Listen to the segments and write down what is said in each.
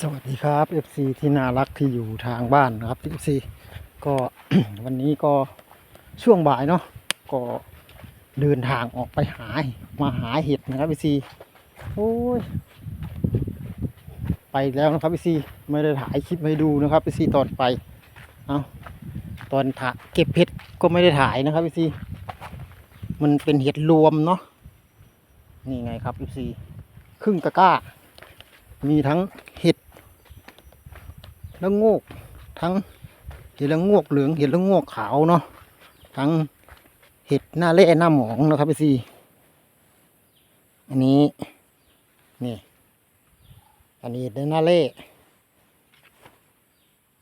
สวัสดีครับ FC ที่น่ารักที่อยู่ทางบ้านนะครับ FC ก็วันนี้ก็ช่วงบ่ายเนาะก็เดินทางออกไปหามาหาเห็ดนะครับ FC โอ้ยไปแล้วนะครับ FC ไม่ได้ถ่ายคลิปให้ดูนะครับ FC ตอนไปเอาตอนถ่าเก็บเห็ดก็ไม่ได้ถ่ายนะครับ FC มันเป็นเห็ดรวมเนาะนี่ไงครับ FC ครึ่งตะกร้ามีทั้งเห็ด ละโงก ทั้งเห็ดละโงกเหลือง เห็ดละโงกขาวเนาะ ทั้งเห็ดหน้าเล่หน้าหมองนะครับพี่ซีอันนี้ นี่ อันนี้เห็ดหน้าเล่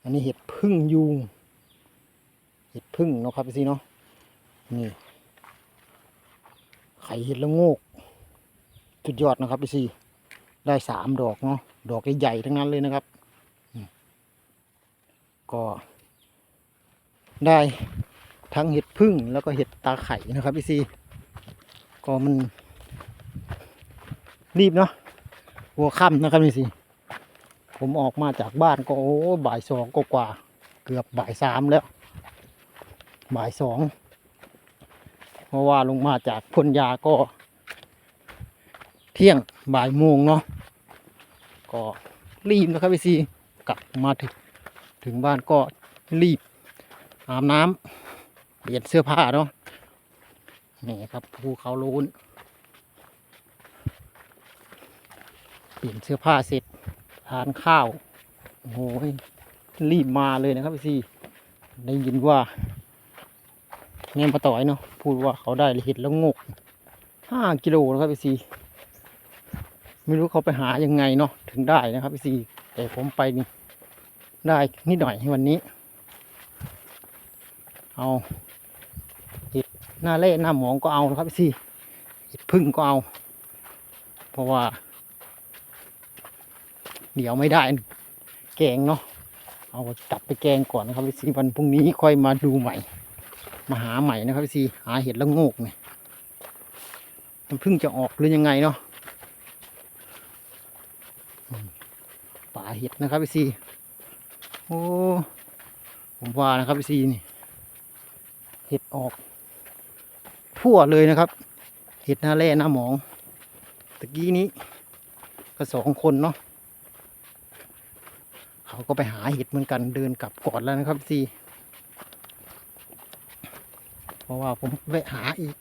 อันนี้เห็ดพึ่งยุง เห็ดพึ่งเนาะครับพี่ซีเนาะ นี่ ไข่เห็ดละโงกสุดยอดนะครับพี่ซีได้สามดอกเนาะ ดอกใหญ่ๆทั้งนั้นเลยนะครับ ก็ได้ทั้งเห็ดพึ่งแล้วก็เห็ดตาไข่นะครับพี่ซีก็มันรีบเนาะหัวค่ำนะครับพี่ซีผมออกมาจากบ้านก็โอ้บ่ายสองก็กว่า เกือบบ่ายสามแล้ว บ่ายสองเพราะว่าลงมาจากพ่นยาก็ เที่ยงบ่ายโมงเนาะก็รีบนะครับพี่ซีกลับมาถึง ถึงบ้านก็รีบอาบน้ำเปลี่ยนเสื้อผ้าเนาะนี่ครับภูเขาโล้นเปลี่ยนเสื้อผ้าเสร็จทานข้าวโอ้โหรีบมาเลยนะครับพี่ซีได้ยินว่าแม่ปะต่อยเนาะพูดว่าเขาได้เห็ดแล้วงกห้ากิโลนะครับพี่ซีไม่รู้เขาไปหายังไงเนาะถึงได้นะครับพี่ซีแต่ผมไปนี่ ได้นิดหน่อยวันนี้ เอาเห็ดหน้าเล่หน้าหมองก็เอาครับพี่ซีเห็ดพึ่งก็เอา เพราะว่า เดี๋ยวไม่ได้แกงเนาะเอากลับไปแกงก่อนนะครับพี่ซีวันพรุ่งนี้ค่อยมาดูใหม่ มาหาใหม่นะครับพี่ซีหาเห็ดละโงกเนี่ยมันเพิ่งจะออกหรือยังไงเนาะป่าเห็ดนะครับพี่ซี โอ้ ผมว่านะครับพี่ซีนี่ เห็ดออก ทั่วเลยนะครับ เห็ดหน้าแร่หน้าหมองตะกี้นี้ ก็สองคนเนาะเขาก็ไปหาเห็ดเหมือนกันเดินกลับก่อนแล้วนะครับพี่ซีเพราะว่าผมแวะหาอีก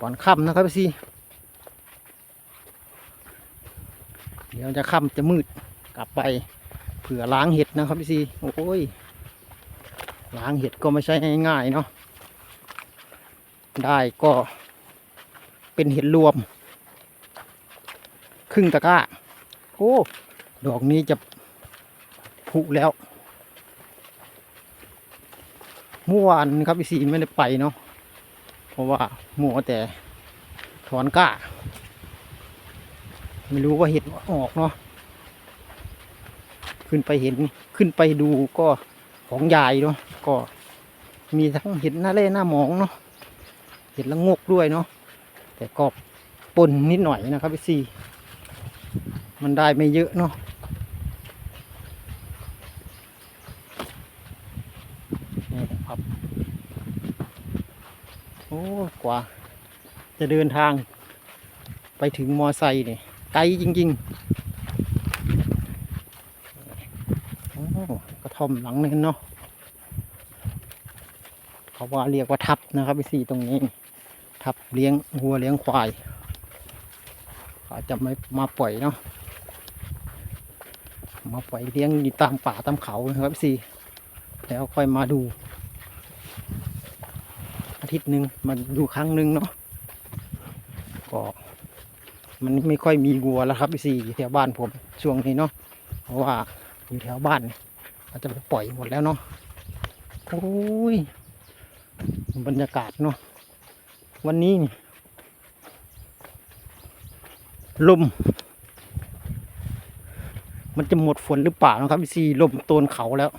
ก่อนค่ำนะครับพี่ซีเดี๋ยวจะค่ำจะมืดกลับไป เผื่อล้างเห็ดนะครับพี่ซีโอ้ยล้างเห็ดก็ไม่ใช่ง่ายๆเนาะได้ก็เป็นเห็ดรวม ครึ่งตะกร้าโอ้ดอกนี้จะผุแล้วเมื่อวานครับพี่ซีไม่ได้ไปเนาะเพราะว่ามัวแต่ถอนก้า ไม่รู้ว่าเห็ดออกเนาะ ขึ้นไปเห็นขึ้นไปดูก็ของยายเนาะก็มีทั้งเห็ดหน้าเล่หน้าหมองเนาะเห็ดละงกด้วยเนาะแต่ก็ปนนิดหน่อยนะครับพี่ซีมันได้ไม่เยอะเนาะนี่ครับโอ้กว่า จะเดินทางไปถึงมอไซค์เนี่ยไกลจริง ๆ โอ้กระท่ อมหลังนึงเนาะเขาว่าเรียกว่าทับนะครับพี่สี่ตรงนี้ ทับเลี้ยงวัวเลี้ยงควายเขาจะไม่มาปล่อยเนาะมาปล่อยเลี้ยงอยู่ตามป่าตามเขานะครับพี่สี่แล้วค่อยมาดู อาทิตย์หนึ่งมาดูครั้งหนึ่งเนาะก็มันไม่ค่อยมีวัวแล้วครับพี่สี่แถวบ้านผมช่วงนี้เนาะเพราะว่าอยู่แถวบ้าน เขาจะไปปล่อยหมดแล้วเนาะโอ้ยบรรยากาศเนาะวันนี้นี่ลม มันจะหมดฝนหรือเปล่านะครับพี่ซีลมโตนเขาแล้ว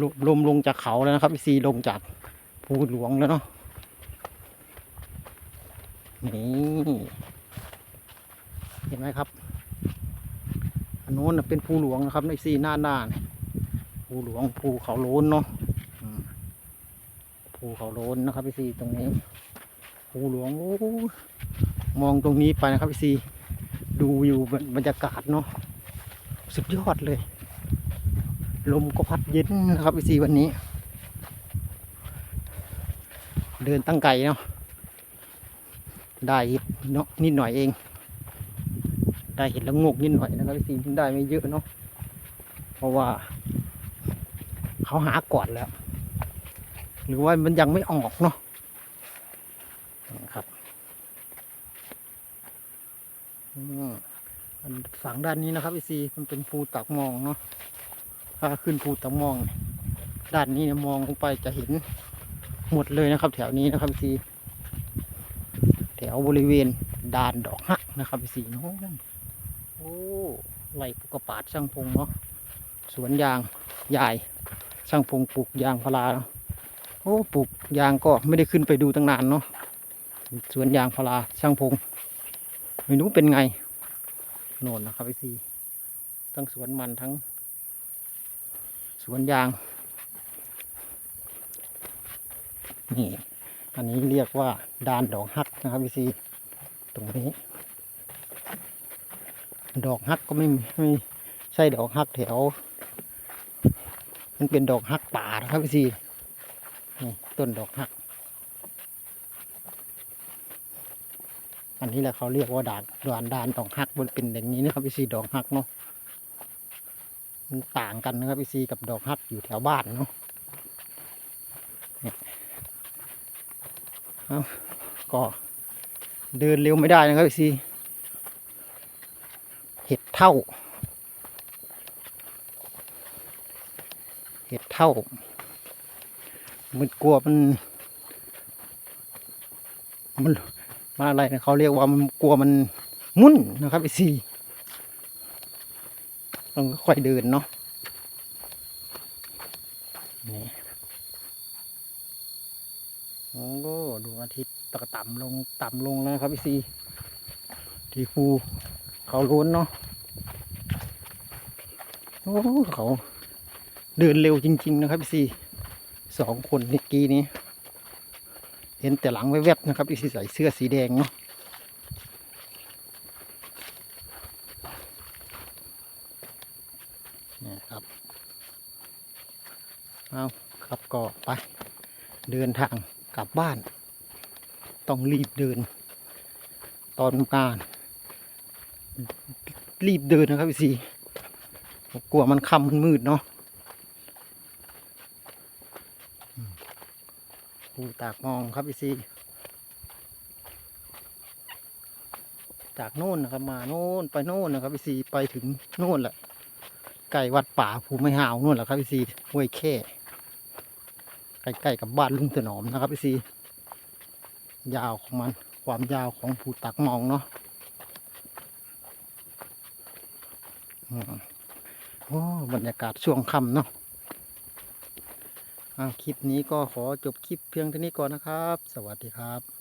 ลมลมลงจากเขาแล้วนะครับพี่ซีลงจากภูหลวงแล้วเนาะนี่เห็นไหมครับ อันโน้นเป็นภูหลวงนะครับในซีหน้าหน้านภูหลวงภูเขาโลนเนาะภูเขาโลนนะครับพี่ซีตรงนี้ภูหลวงอมองตรงนี้ไปนะครับพี่ซีดูวิวบรรยากาศเนาะสุดยอดเลย ลมก็พัดเย็นนะครับพี่ซีวันนี้ เดินตั้งไกลเนาะได้เนาะนิดหน่อยเอง ได้เห็นแล้วงกนิดหน่อยนะครับพี่ซีได้ไม่เยอะเนาะเพราะว่าเขาหาก่อนแล้ว หรือว่ามันยังไม่ออกเนาะครับอืมอันฝั่งด้านนี้นะครับพี่ซีมันเป็นภูตักมองเนาะถ้าขึ้นภูตักมอง ด้านนี้เนี่ยมองลงไปจะเห็นหมดเลยนะครับ แถวนี้นะครับพี่ซีแถวบริเวณด่านดอกฮักนะครับพี่ซีน้น โอ้ไรปลูกกระปาดช่างพงเนาะสวนยางใหญ่ช่างพงปลูกยางพาราเนาะโอ้ปลูกยางก็ไม่ได้ขึ้นไปดูตั้งนานเนาะสวนยางพาราช่างพงไม่รู้เป็นไงโน่นนะครับไอซีทั้งสวนมันทั้ง สวนยางนี่อันนี้เรียกว่าดานดอกฮักนะครับไอซีตรงนี้ ดอกฮักก็ไม่ไม่ใช่ดอกฮักแถว มันเป็นดอกฮักป่านะครับพี่ซีนี่ต้นดอกฮัก อันนี้แหละเขาเรียกว่าด่านด่านด่านดอกฮักมันเป็นอย่างนี้นะครับพี่ซีดอกฮักเนาะมันต่างกันนะครับพี่ซีกับดอกฮักอยู่แถวบ้านเนาะเนี่ยเอาก็เดินเร็วไม่ได้นะครับพี่ซี เห็ดเท่า เห็ดเท่า มันกลัวมัน มันมาอะไรนะเขาเรียกว่ามันกลัวมันมุ่นนะครับไอซีต้องค่อยเดินเนาะนี่โอ้ดวงอาทิตย์ตะต่ำลงต่ำลงแล้วครับไอซีที่ภู เขาล้วนเนาะโอ้เขาเดินเร็วจริง ๆ นะครับพี่ซีสองคนเมื่อกี้นี้ เห็นแต่หลังแวบๆนะครับพี่ซีใส่เสื้อสีแดงเนาะนี่ครับเอาครับก็ไปเดินทางกลับบ้าน ต้องรีบเดิน ตอนกลาร รีบเดินนะครับพี่ซีกลัวมันค่ำมันมืดเนาะภูตากมองครับพี่ซีจากโน่นนะครับมาโน่นไปโน่นนะครับพี่ซีไปถึงโน่นแหละใกล้วัดป่าภูไม่หาวโน่นแหละครับพี่ซีห้วยแค่ใกล้ๆกับบ้านลุงถนอมนะครับพี่ซียาวของมันความยาวของภูตากมองเนาะ อืม โอ้บรรยากาศช่วงค่ำเนาะคลิปนี้ก็ขอจบคลิปเพียงเท่านี้ก่อนนะครับ สวัสดีครับ